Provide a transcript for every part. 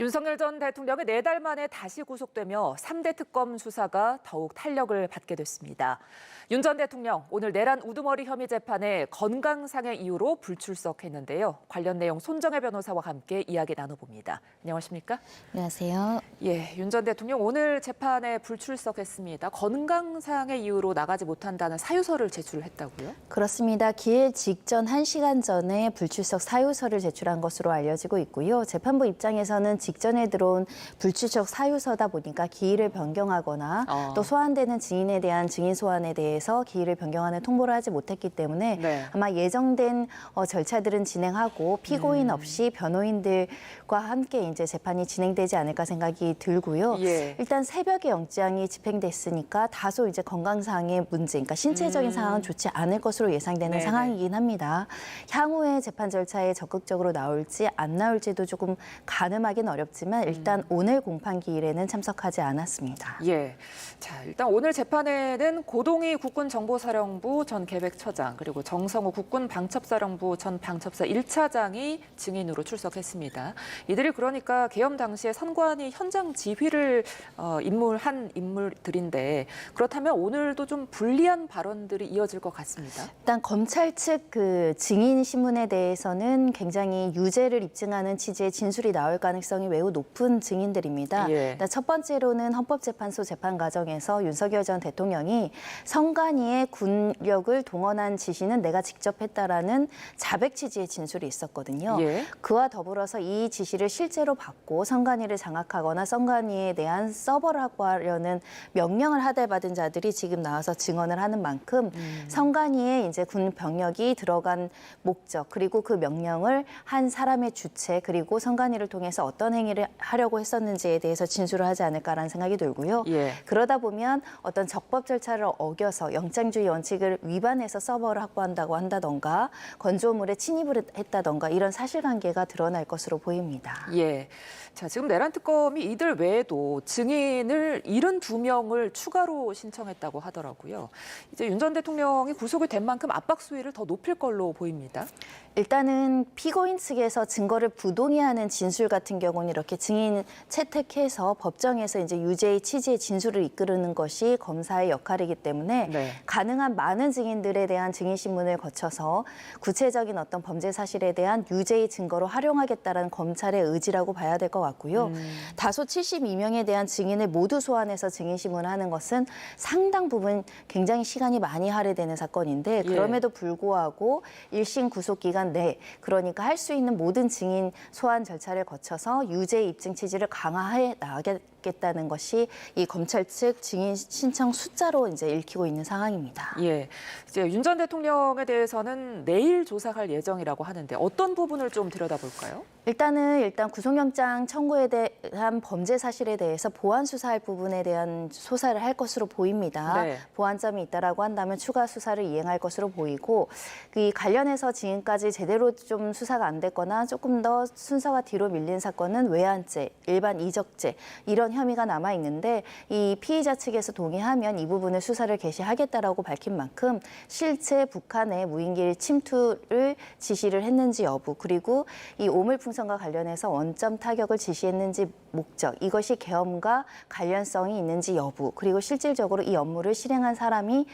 윤석열 전 대통령이 네 달 만에 다시 구속되며 3대 특검 수사가 더욱 탄력을 받게 됐습니다. 윤 전 대통령 오늘 내란 우두머리 혐의 재판에 건강상의 이유로 불출석했는데요. 관련 내용 손정혜 변호사와 함께 이야기 나눠봅니다. 안녕하십니까? 안녕하세요. 예, 윤 전 대통령 오늘 재판에 불출석했습니다. 건강상의 이유로 나가지 못한다는 사유서를 제출했다고요? 그렇습니다. 기일 직전 1시간 전에 불출석 사유서를 제출한 것으로 알려지고 있고요. 재판부 입장에서는 직전에 들어온 불출석 사유서다 보니까 기일을 변경하거나 어. 또 소환되는 증인에 대한 증인 소환에 대해서 기일을 변경하는 통보를 하지 못했기 때문에 네. 아마 예정된 어, 절차들은 진행하고 피고인 음. 없이 변호인들과 함께 이제 재판이 진행되지 않을까 생각이 들고요. 예. 일단 새벽에 영장이 집행됐으니까 다소 이제 건강상의 문제, 그러니까 신체적인 음. 상황은 좋지 않을 것으로 예상되는 네네. 상황이긴 합니다. 향후에 재판 절차에 적극적으로 나올지 안 나올지도 조금 가늠하기는 어렵지만 일단 음. 오늘 공판 기일에는 참석하지 않았습니다. 예. 자, 일단 오늘 재판에는 고동희 국군 정보사령부 전 계획처장 그리고 정성호 국군 방첩사령부 전 방첩사 1차장이 증인으로 출석했습니다. 이들이 그러니까 계엄 당시에 선관위 현장 지휘를 어, 임무한 인물들인데 그렇다면 오늘도 좀 불리한 발언들이 이어질 것 같습니다. 일단 검찰 측 그 증인 신문에 대해서는 굉장히 유죄를 입증하는 취지의 진술이 나올 가능성이 매우 높은 증인들입니다. 예. 첫 번째로는 헌법재판소 재판 과정에서 윤석열 전 대통령이 선관위의 군력을 동원한 지시는 내가 직접 했다라는 자백 취지의 진술이 있었거든요. 예. 그와 더불어서 이 지시를 실제로 받고 선관위를 장악하거나 선관위에 대한 서버를 확보하려는 명령을 하달받은 자들이 지금 나와서 증언을 하는 만큼 선관위에 이제 군 병력이 들어간 목적 그리고 그 명령을 한 사람의 주체 그리고 선관위를 통해서 어떤 행위를 하려고 했었는지에 대해서 진술을 하지 않을까라는 생각이 들고요. 예. 그러다 보면 어떤 적법 절차를 어겨서 영장주의 원칙을 위반해서 서버를 확보한다고 한다던가 건조물에 침입을 했다던가 이런 사실관계가 드러날 것으로 보입니다. 예. 자, 지금 내란 특검이 이들 외에도 증인을 72명을 추가로 신청했다고 하더라고요. 이제 윤 전 대통령이 구속이 된 만큼 압박 수위를 더 높일 걸로 보입니다. 일단은 피고인 측에서 증거를 부동의하는 진술 같은 경우는 이렇게 증인 채택해서 법정에서 이제 유죄의 취지의 진술을 이끄는 것이 검사의 역할이기 때문에 네. 가능한 많은 증인들에 대한 증인 신문을 거쳐서 구체적인 어떤 범죄 사실에 대한 유죄의 증거로 활용하겠다라는 검찰의 의지라고 봐야 될 것 같고요. 음. 다소 72명에 대한 증인을 모두 소환해서 증인 신문을 하는 것은 상당 부분 굉장히 시간이 많이 할애되는 사건인데 예. 그럼에도 불구하고 일심 구속 기간 내 그러니까 할 수 있는 모든 증인 소환 절차를 거쳐서 유죄 입증 취지를 강화해 나가겠다는 것이 이 검찰 측 증인 신청 숫자로 이제 읽히고 있는 상황입니다. 예. 이제 윤 전 대통령에 대해서는 내일 조사할 예정이라고 하는데 어떤 부분을 좀 들여다볼까요? 일단은 일단 구속영장 청구에 대한 범죄 사실에 대해서 보완 수사할 부분에 대한 수사를 할 것으로 보입니다. 네. 보완점이 있다라고 한다면 추가 수사를 이행할 것으로 보이고 이 관련해서 지금까지 제대로 좀 수사가 안 됐거나 조금 더 순서가 뒤로 밀린 사건은 외환죄, 일반 이적죄 이런 혐의가 남아 있는데 이 피의자 측에서 동의하면 이 부분을 수사를 개시하겠다라고 밝힌 만큼 실제 북한의 무인기 침투를 지시를 했는지 여부 그리고 이 오물풍선과 관련해서 원점 타격을 지시했는지 목적 이것이 계엄과 관련성이 있는지 여부 그리고 실질적으로 이 업무를 실행한 사람이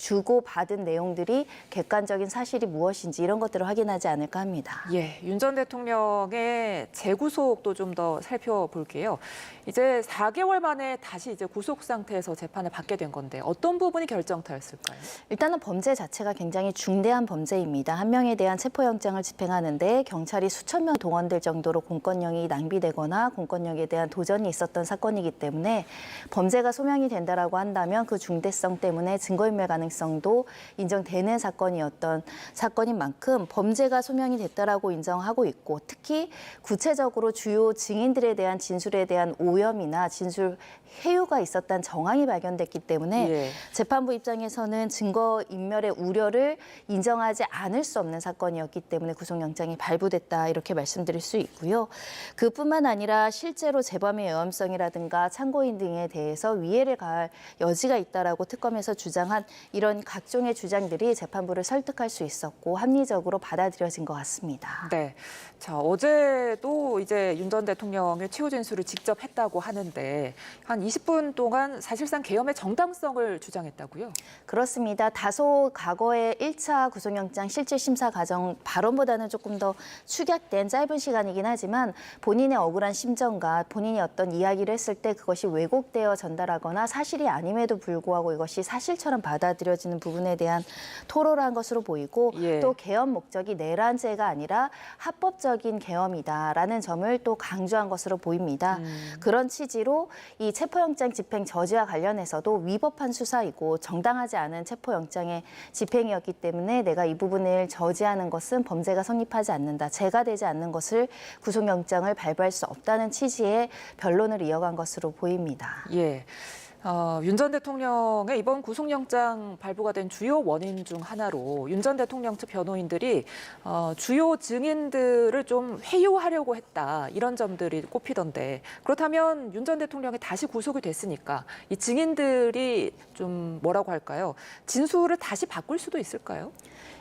주고 받은 내용들이 객관적인 사실이 무엇인지 이런 것들을 확인하지 않을까 합니다. 예, 윤 전 대통령의 재구속도 좀 더 살펴볼게요. 이제 4개월 만에 다시 이제 구속 상태에서 재판을 받게 된 건데 어떤 부분이 결정타였을까요? 일단은 범죄 자체가 굉장히 중대한 범죄입니다. 한 명에 대한 체포영장을 집행하는데 경찰이 수천 명 동원될 정도로 공권력이 낭비되거나 공권력에 대한 도전이 있었던 사건이기 때문에 범죄가 소명이 된다라고 한다면 그 중대성 때문에 증거인멸 가능 성도 인정되는 사건이었던 사건인 만큼 범죄가 소명이 됐다라고 인정하고 있고 특히 구체적으로 주요 증인들에 대한 진술에 대한 오염이나 진술 해유가 있었다는 정황이 발견됐기 때문에 예. 재판부 입장에서는 증거 인멸의 우려를 인정하지 않을 수 없는 사건이었기 때문에 구속영장이 발부됐다 이렇게 말씀드릴 수 있고요. 그뿐만 아니라 실제로 재범의 위험성이라든가 참고인 등에 대해서 위해를 가할 여지가 있다라고 특검에서 주장한 이런 각종의 주장들이 재판부를 설득할 수 있었고 합리적으로 받아들여진 것 같습니다. 네. 자, 어제도 이제 윤 전 대통령의 최후 진술을 직접 했다고 하는데 한 20분 동안 사실상 계엄의 정당성을 주장했다고요? 그렇습니다. 다소 과거의 1차 구속영장 실질 심사 과정 발언보다는 조금 더 축약된 짧은 시간이긴 하지만 본인의 억울한 심정과 본인이 어떤 이야기를 했을 때 그것이 왜곡되어 전달하거나 사실이 아님에도 불구하고 이것이 사실처럼 받아들여 지는 부분에 대한 토로를 한 것으로 보이고 예. 또 개헌 목적이 내란죄가 아니라 합법적인 개헌이다라는 점을 또 강조한 것으로 보입니다. 그런 취지로 이 체포영장 집행 저지와 관련해서도 위법한 수사이고 정당하지 않은 체포영장의 집행이었기 때문에 내가 이 부분을 저지하는 것은 범죄가 성립하지 않는다. 죄가 되지 않는 것을 구속영장을 발부할 수 없다는 취지의 변론을 이어간 것으로 보입니다. 예. 어, 윤 전 대통령의 이번 구속영장 발부가 된 주요 원인 중 하나로 윤 전 대통령 측 변호인들이 어, 주요 증인들을 좀 회유하려고 했다 이런 점들이 꼽히던데 그렇다면 윤 전 대통령이 다시 구속이 됐으니까 이 증인들이 좀 뭐라고 할까요? 진술을 다시 바꿀 수도 있을까요?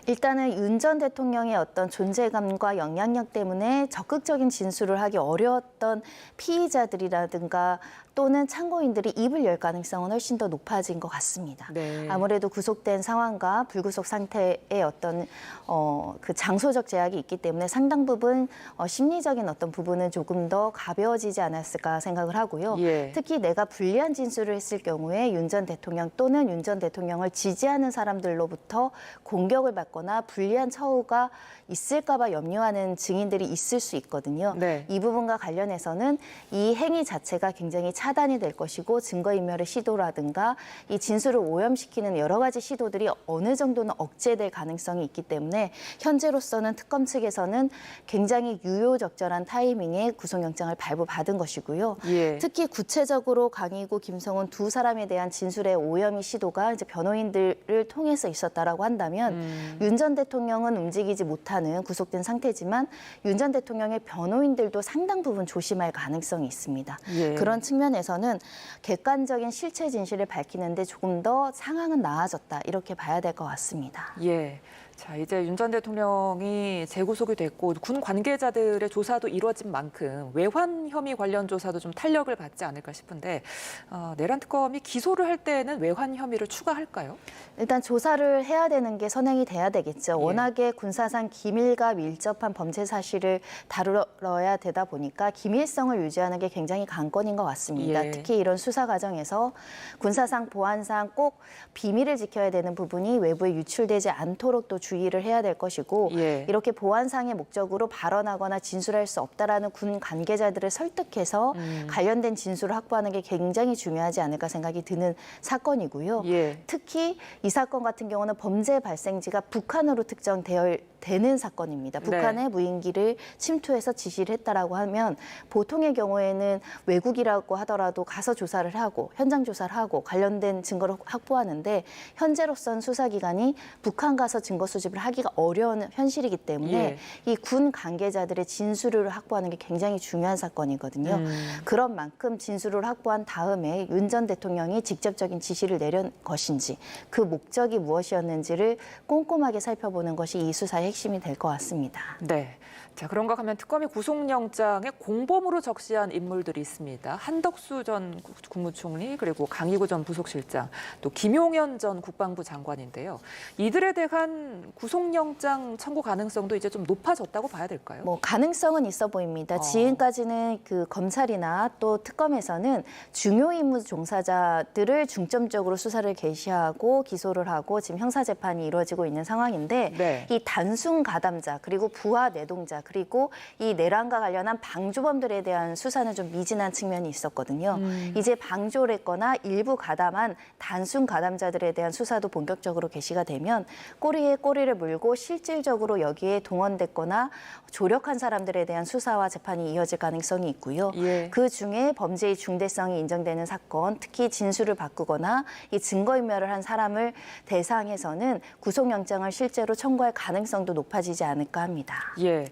일단은 윤 전 대통령의 어떤 존재감과 영향력 때문에 적극적인 진술을 하기 어려웠던 피의자들이라든가 또는 참고인들이 입을 열 가능성은 훨씬 더 높아진 것 같습니다. 네. 아무래도 구속된 상황과 불구속 상태의 어떤 어, 그 장소적 제약이 있기 때문에 상당 부분 어, 심리적인 어떤 부분은 조금 더 가벼워지지 않았을까 생각을 하고요. 예. 특히 내가 불리한 진술을 했을 경우에 윤 전 대통령 또는 윤 전 대통령을 지지하는 사람들로부터 공격을 받거나 불리한 처우가 있을까봐 염려하는 증인들이 있을 수 있거든요. 네. 이 부분과 관련해서는 이 행위 자체가 굉장히 차단이 될 것이고 증거인멸의 시도라든가 이 진술을 오염시키는 여러 가지 시도들이 어느 정도는 억제될 가능성이 있기 때문에 현재로서는 특검 측에서는 굉장히 유효적절한 타이밍에 구속영장을 발부받은 것이고요. 예. 특히 구체적으로 강희구, 김성훈 두 사람에 대한 진술의 오염이 시도가 이제 변호인들을 통해서 있었다라고 한다면 음. 윤전 대통령은 움직이지 못하는 구속된 상태지만 윤 전 대통령의 변호인들도 상당 부분 조심할 가능성이 있습니다. 예. 그런 측면 에서는 객관적인 실체 진실을 밝히는데 조금 더 상황은 나아졌다 이렇게 봐야 될 것 같습니다. 예. 자, 이제 윤 전 대통령이 재구속이 됐고 군 관계자들의 조사도 이루어진 만큼 외환 혐의 관련 조사도 좀 탄력을 받지 않을까 싶은데 어, 내란 특검이 기소를 할 때는 외환 혐의를 추가할까요? 일단 조사를 해야 되는 게 선행이 돼야 되겠죠. 예. 워낙에 군사상 기밀과 밀접한 범죄 사실을 다뤄야 되다 보니까 기밀성을 유지하는 게 굉장히 관건인 것 같습니다. 예. 특히 이런 수사 과정에서 군사상 보안상 꼭 비밀을 지켜야 되는 부분이 외부에 유출되지 않도록 또 주의를 해야 될 것이고 예. 이렇게 보안상의 목적으로 발언하거나 진술할 수 없다라는 군 관계자들을 설득해서 음. 관련된 진술을 확보하는 게 굉장히 중요하지 않을까 생각이 드는 사건이고요. 예. 특히 이 사건 같은 경우는 범죄 발생지가 북한으로 특정되어 되는 사건입니다. 네. 북한의 무인기를 침투해서 지시를 했다라고 하면 보통의 경우에는 외국이라고 하더라도 가서 조사를 하고 현장 조사를 하고 관련된 증거를 확보하는데 현재로선 수사기관이 북한 가서 증거 수집을 하기가 어려운 현실이기 때문에 예. 이군 관계자들의 진술을 확보하는 게 굉장히 중요한 사건이거든요. 음. 그런 만큼 진술을 확보한 다음에 윤 전 대통령이 직접적인 지시를 내린 것인지 그 목적이 무엇이었는지를 꼼꼼하게 살펴보는 것이 이 수사의 핵심이 될 것 같습니다. 네. 자, 그런가 하면 특검이 구속영장에 공범으로 적시한 인물들이 있습니다. 한덕수 전 국- 국무총리 그리고 강희구 전 부속실장 또 김용현 전 국방부 장관인데요. 이들에 대한 구속영장 청구 가능성도 이제 좀 높아졌다고 봐야 될까요? 뭐 가능성은 있어 보입니다. 어. 지금까지는 그 검찰이나 또 특검에서는 중요 임무 종사자들을 중점적으로 수사를 개시하고 기소를 하고 지금 형사 재판이 이루어지고 있는 상황인데 네. 이 단순 가담자 그리고 부하 내동자 그리고 이 내란과 관련한 방조범들에 대한 수사는 좀 미진한 측면이 있었거든요. 음. 이제 방조를 했거나 일부 가담한 단순 가담자들에 대한 수사도 본격적으로 개시가 되면 꼬리에 꼬리를 물고 실질적으로 여기에 동원됐거나 조력한 사람들에 대한 수사와 재판이 이어질 가능성이 있고요. 예. 그 중에 범죄의 중대성이 인정되는 사건, 특히 진술을 바꾸거나 이 증거인멸을 한 사람을 대상해서는 구속영장을 실제로 청구할 가능성도 높아지지 않을까 합니다. 예.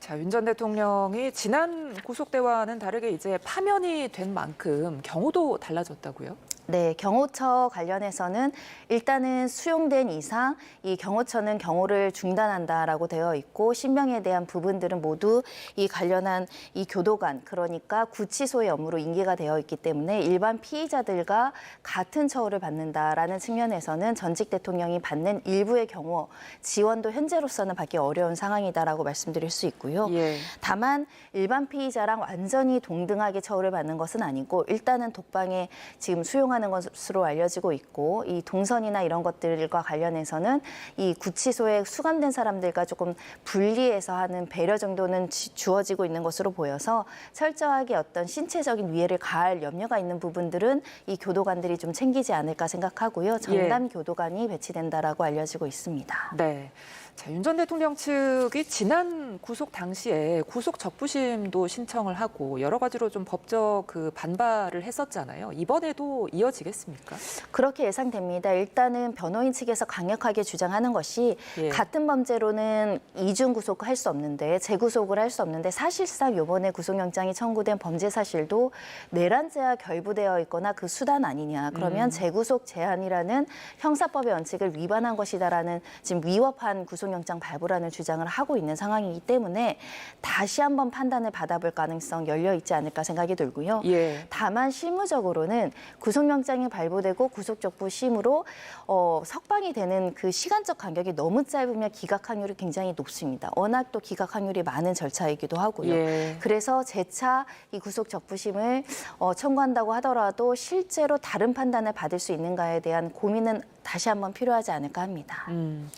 자, 윤 전 대통령이 지난 구속 때와는 다르게 이제 파면이 된 만큼 경우도 달라졌다고요? 네, 경호처 관련해서는 일단은 수용된 이상 이 경호처는 경호를 중단한다라고 되어 있고 신병에 대한 부분들은 모두 이 관련한 이 교도관 그러니까 구치소의 업무로 인계가 되어 있기 때문에 일반 피의자들과 같은 처우를 받는다라는 측면에서는 전직 대통령이 받는 일부의 경호 지원도 현재로서는 받기 어려운 상황이다라고 말씀드릴 수 있고요. 예. 다만 일반 피의자랑 완전히 동등하게 처우를 받는 것은 아니고 일단은 독방에 지금 수용 하는 것으로 알려지고 있고 이 동선이나 이런 것들과 관련해서는 이 구치소에 수감된 사람들과 조금 분리해서 하는 배려 정도는 지- 주어지고 있는 것으로 보여서 철저하게 어떤 신체적인 위해를 가할 염려가 있는 부분들은 이 교도관들이 좀 챙기지 않을까 생각하고요. 전담 교도관이 배치된다라고 알려지고 있습니다. 네. 자, 윤 전 대통령 측이 지난 구속 당시에 구속 적부심도 신청을 하고 여러 가지로 좀 법적 그 반발을 했었잖아요. 이번에도 이어 지겠습니까? 그렇게 예상됩니다. 일단은 변호인 측에서 강력하게 주장하는 것이 예. 같은 범죄로는 이중 구속할 수 없는데 재구속을 할 수 없는데 사실상 이번에 구속영장이 청구된 범죄 사실도 내란죄와 결부되어 있거나 그 수단 아니냐. 그러면 음. 재구속 제한이라는 형사법의 원칙을 위반한 것이다라는 지금 위법한 구속영장 발부라는 주장을 하고 있는 상황이기 때문에 다시 한번 판단을 받아볼 가능성 열려 있지 않을까 생각이 들고요. 예. 다만 실무적으로는 구속영 장이 발부되고 구속적부 심으로 어, 석방이 되는 그 시간적 간격이 너무 짧으면 기각 확률이 굉장히 높습니다. 워낙 또 기각 확률이 많은 절차이기도 하고요. 예. 그래서 재차 이 구속적부심을 어, 청구한다고 하더라도 실제로 다른 판단을 받을 수 있는가에 대한 고민은 다시 한번 필요하지 않을까 합니다. 음.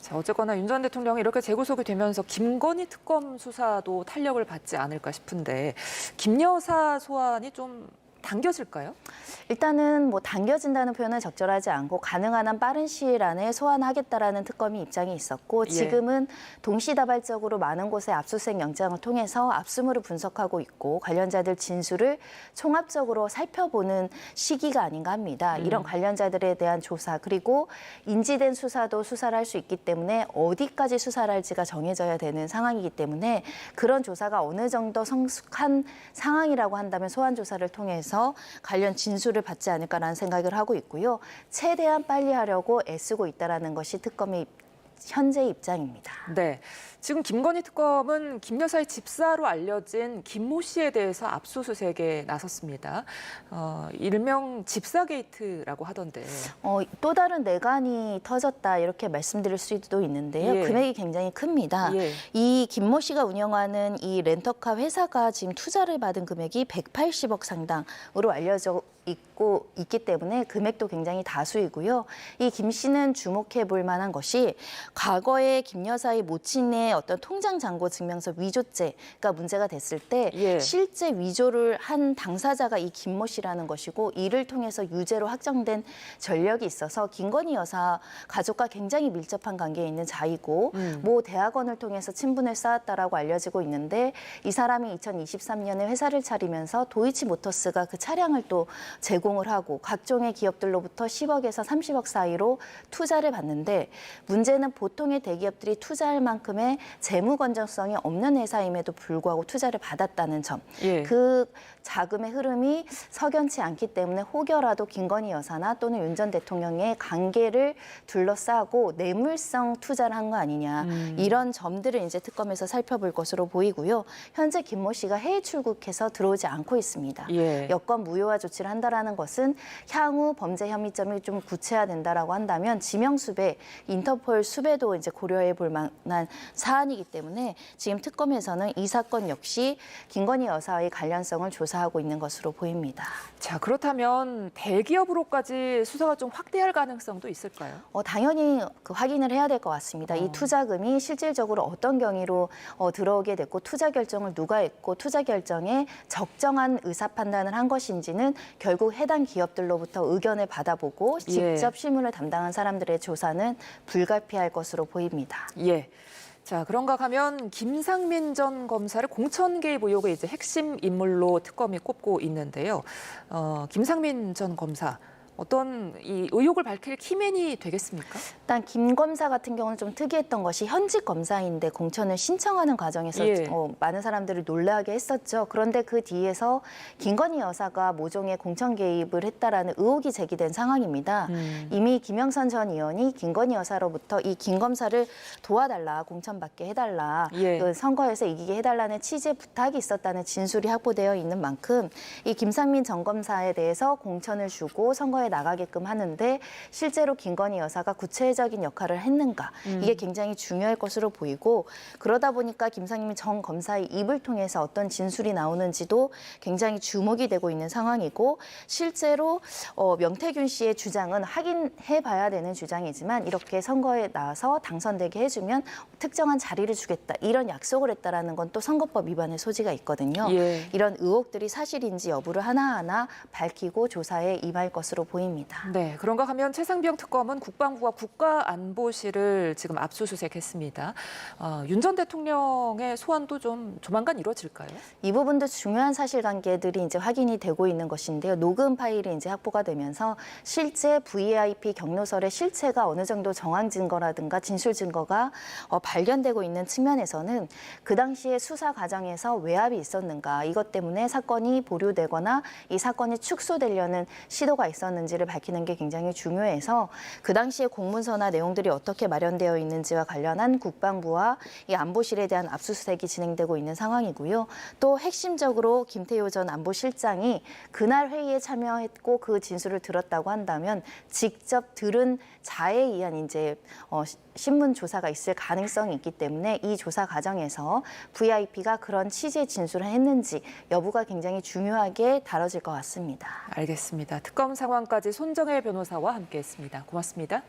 자, 어쨌거나 윤 전 대통령이 이렇게 재구속이 되면서 김건희 특검 수사도 탄력을 받지 않을까 싶은데 김 여사 소환이 좀 당겨질까요? 일단은 뭐 당겨진다는 표현은 적절하지 않고 가능한 한 빠른 시일 안에 소환하겠다라는 특검이 입장이 있었고 예. 지금은 동시다발적으로 많은 곳에 압수수색 영장을 통해서 압수물을 분석하고 있고 관련자들 진술을 총합적으로 살펴보는 시기가 아닌가 합니다. 이런 관련자들에 대한 조사 그리고 인지된 수사도 수사를 할 수 있기 때문에 어디까지 수사를 할지가 정해져야 되는 상황이기 때문에 그런 조사가 어느 정도 성숙한 상황이라고 한다면 소환 조사를 통해서 관련 진술을 받지 않을까라는 생각을 하고 있고요. 최대한 빨리 하려고 애쓰고 있다라는 것이 특검의 입- 현재 입장입니다. 네. 지금 김건희 특검은 김 여사의 집사로 알려진 김모 씨에 대해서 압수수색에 나섰습니다. 어, 일명 집사 게이트라고 하던데. 어, 또 다른 내관이 터졌다 이렇게 말씀드릴 수도 있는데요. 예. 금액이 굉장히 큽니다. 예. 이 김모 씨가 운영하는 이 렌터카 회사가 지금 투자를 받은 금액이 180억 상당으로 알려져 있고 있기 때문에 금액도 굉장히 다수이고요. 이 김 씨는 주목해 볼 만한 것이 과거에 김 여사의 모친의 어떤 통장 잔고 증명서 위조죄가 문제가 됐을 때 예. 실제 위조를 한 당사자가 이 김모 씨라는 것이고 이를 통해서 유죄로 확정된 전력이 있어서 김건희 여사 가족과 굉장히 밀접한 관계에 있는 자이고 음. 모 대학원을 통해서 친분을 쌓았다라고 알려지고 있는데 이 사람이 2023년에 회사를 차리면서 도이치모터스가 그 차량을 또 제공을 하고 각종의 기업들로부터 10억에서 30억 사이로 투자를 받는데 문제는 보통의 대기업들이 투자할 만큼의 재무 건전성이 없는 회사임에도 불구하고 투자를 받았다는 점. 예. 그 자금의 흐름이 석연치 않기 때문에 혹여라도 김건희 여사나 또는 윤 전 대통령의 관계를 둘러싸고 뇌물성 투자를 한 거 아니냐 음. 이런 점들을 이제 특검에서 살펴볼 것으로 보이고요. 현재 김모 씨가 해외 출국해서 들어오지 않고 있습니다. 예. 여권 무효화 조치를 한다 라는 것은 향후 범죄 혐의점이 좀 구체화된다라고 한다면 지명 수배, 인터폴 수배도 이제 고려해 볼 만한 사안이기 때문에 지금 특검에서는 이 사건 역시 김건희 여사의 관련성을 조사하고 있는 것으로 보입니다. 자, 그렇다면 대기업으로까지 수사가 좀 확대할 가능성도 있을까요? 어, 당연히 그 확인을 해야 될 것 같습니다. 어. 이 투자금이 실질적으로 어떤 경위로 어, 들어오게 됐고 투자 결정을 누가 했고 투자 결정에 적정한 의사 판단을 한 것인지는 결국 해당 기업들로부터 의견을 받아보고 예. 직접 실무를 담당한 사람들의 조사는 불가피할 것으로 보입니다. 예. 자, 그런가 하면 김상민 전 검사를 공천 개입 의혹의 이제 핵심 인물로 특검이 꼽고 있는데요. 어, 김상민 전 검사 어떤 이 의혹을 밝힐 키맨이 되겠습니까? 일단 김 검사 같은 경우는 좀 특이했던 것이 현직 검사인데 공천을 신청하는 과정에서 예. 어, 많은 사람들을 놀라게 했었죠. 그런데 그 뒤에서 김건희 여사가 모종의 공천 개입을 했다라는 의혹이 제기된 상황입니다. 음. 이미 김영선 전 의원이 김건희 여사로부터 이 김 검사를 도와달라, 공천받게 해달라, 예. 그 선거에서 이기게 해달라는 취지의 부탁이 있었다는 진술이 확보되어 있는 만큼 이 김상민 전 검사에 대해서 공천을 주고 선거에 나가게끔 하는데 실제로 김건희 여사가 구체적인 역할을 했는가 이게 굉장히 중요할 것으로 보이고 그러다 보니까 김상민 전 검사의 입을 통해서 어떤 진술이 나오는지도 굉장히 주목이 되고 있는 상황이고 실제로 어, 명태균 씨의 주장은 확인해 봐야 되는 주장이지만 이렇게 선거에 나와서 당선되게 해주면 특정한 자리를 주겠다 이런 약속을 했다라는 건 또 선거법 위반의 소지가 있거든요. 예. 이런 의혹들이 사실인지 여부를 하나하나 밝히고 조사에 임할 것으로 보입니다. 네, 그런가 하면 최상병 특검은 국방부와 국가안보실을 지금 압수수색했습니다. 어, 윤전 대통령의 소환도 좀 조만간 이루어질까요? 이 부분도 중요한 사실관계들이 이제 확인이 되고 있는 것인데요. 녹음 파일이 이제 확보가 되면서 실제 VIP 경로설의 실체가 어느 정도 정황 증거라든가 진술 증거가 어, 발견되고 있는 측면에서는 그 당시에 수사 과정에서 외압이 있었는가 이것 때문에 사건이 보류되거나 이 사건이 축소되려는 시도가 있었는지 를 밝히는 게 굉장히 중요해서 그 당시에 공문서나 내용들이 어떻게 마련되어 있는지와 관련한 국방부와 이 안보실에 대한 압수수색이 진행되고 있는 상황이고요. 또 핵심적으로 김태효 전 안보실장이 그날 회의에 참여했고 그 진술을 들었다고 한다면 직접 들은 자에 의한 이제 어, 시- 신문 조사가 있을 가능성이 있기 때문에 이 조사 과정에서 VIP가 그런 취지의 진술을 했는지 여부가 굉장히 중요하게 다뤄질 것 같습니다. 알겠습니다. 특검 상황 까지 손정혜 변호사와 함께했습니다. 고맙습니다.